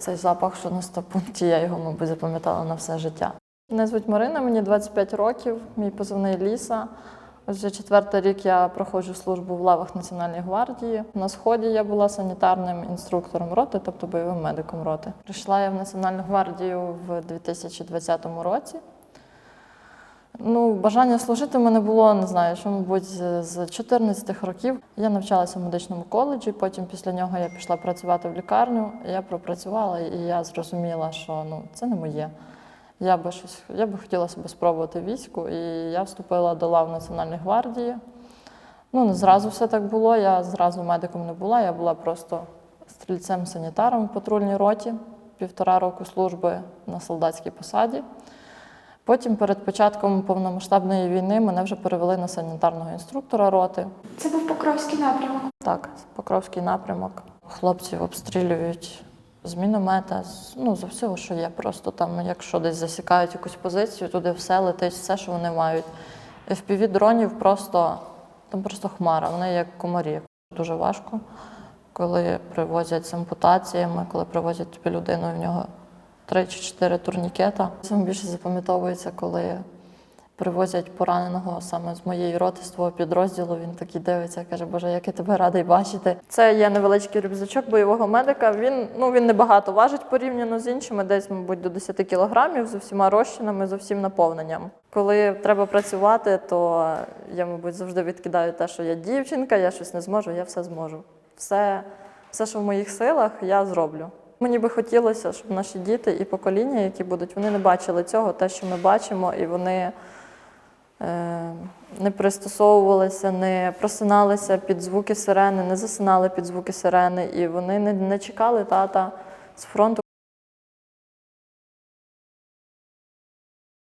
Цей запах, що на стопункті, я його, мабуть, запам'ятала на все життя. Мене звуть Марина, мені 25 років, мій позивний Ліса. Вже четвертий рік я проходжу службу в лавах Національної гвардії. На сході я була санітарним інструктором роти, тобто бойовим медиком роти. Прийшла я в Національну гвардію в 2020 році. Ну, бажання служити в мене було, не знаю, що, мабуть, з з 14 років. Я навчалася в медичному коледжі, потім після нього я пішла працювати в лікарню. Я пропрацювала і я зрозуміла, що ну, це не моє. Я би щось, я би хотіла себе спробувати війську, і я вступила до лав Національної гвардії. Ну, не зразу все так було. Я зразу медиком не була, я була просто стрільцем-санітаром в патрульній роті, півтора року служби на солдатській посаді. Потім, перед початком повномасштабної війни, мене вже перевели на санітарного інструктора роти. Це був Покровський напрямок. Так, Покровський напрямок. Хлопці обстрілюють з міномета, з, ну, з всього, що є. Просто там, якщо десь засікають якусь позицію, туди все летить, все, що вони мають. fpv дронів просто там просто хмара, вони як комарі. Дуже важко, коли привозять з ампутаціями, коли привозять тобі людину, і в нього три чи чотири турнікета. Саме більше запам'ятовується, коли привозять пораненого саме з моєї роти, з твого підрозділу. Він такий дивиться, каже, Боже, як я тебе радий бачити. Це є невеличкий рюкзачок бойового медика. Він ну він небагато важить порівняно з іншими, десь, мабуть, до 10 кілограмів з усіма розчинами, з усім наповненням. Коли треба працювати, то я, мабуть, завжди відкидаю те, що я дівчинка, я щось не зможу, я все зможу. Все, все, що в моїх силах, я зроблю. Мені би хотілося, щоб наші діти і покоління, які будуть, вони не бачили цього, те, що ми бачимо, і вони е, не пристосовувалися, не просиналися під звуки сирени, не засинали під звуки сирени, і вони не, не чекали тата з фронту.